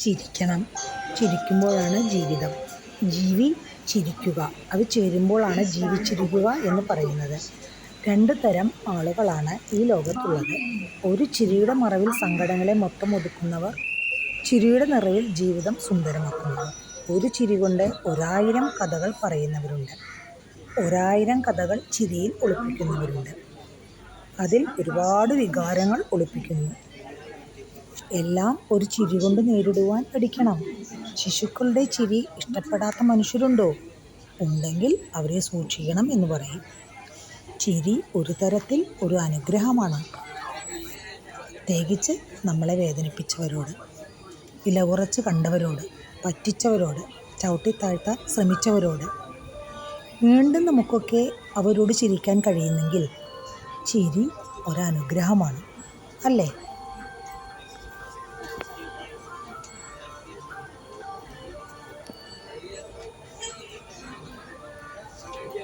ചിരിക്കണം. ചിരിക്കുമ്പോഴാണ് ജീവിതം. ജീവി ചിരിക്കുക. അത് ചേരുമ്പോഴാണ് ജീവിച്ചിരിക്കുക എന്ന് പറയുന്നത്. രണ്ട് തരം ആളുകളാണ് ഈ ലോകത്തുള്ളത്. ഒരു ചിരിയുടെ മറവിൽ സങ്കടങ്ങളെ മൊത്തം ഒതുക്കുന്നവർ ചിരിയുടെ നിറവിൽ ജീവിതം സുന്ദരമാക്കുന്നവർ ഒരു ചിരി കൊണ്ട് ഒരായിരം കഥകൾ പറയുന്നവരുണ്ട്. ഒരായിരം കഥകൾ ചിരിയിൽ ഒളിപ്പിക്കുന്നവരുണ്ട്. അതിൽ ഒരുപാട് വികാരങ്ങൾ ഒളിപ്പിക്കുന്നു. എല്ലാം ഒരു ചിരി കൊണ്ട് നേരിടുവാൻ പഠിക്കണം. ശിശുക്കളുടെ ചിരി ഇഷ്ടപ്പെടാത്ത മനുഷ്യരുണ്ടോ? ഉണ്ടെങ്കിൽ അവരെ സൂക്ഷിക്കണം എന്ന് പറയും. ചിരി ഒരു തരത്തിൽ ഒരു അനുഗ്രഹമാണ്. പ്രത്യേകിച്ച് നമ്മളെ വേദനിപ്പിച്ചവരോട് വില കുറച്ച് കണ്ടവരോട് പറ്റിച്ചവരോട് ചവിട്ടിത്താഴ്ത്താൻ ശ്രമിച്ചവരോട്. വീണ്ടും നമുക്കൊക്കെ അവരോട് ചിരിക്കാൻ കഴിയുന്നെങ്കിൽ ചിരി ഒരനുഗ്രഹമാണ് അല്ലേ?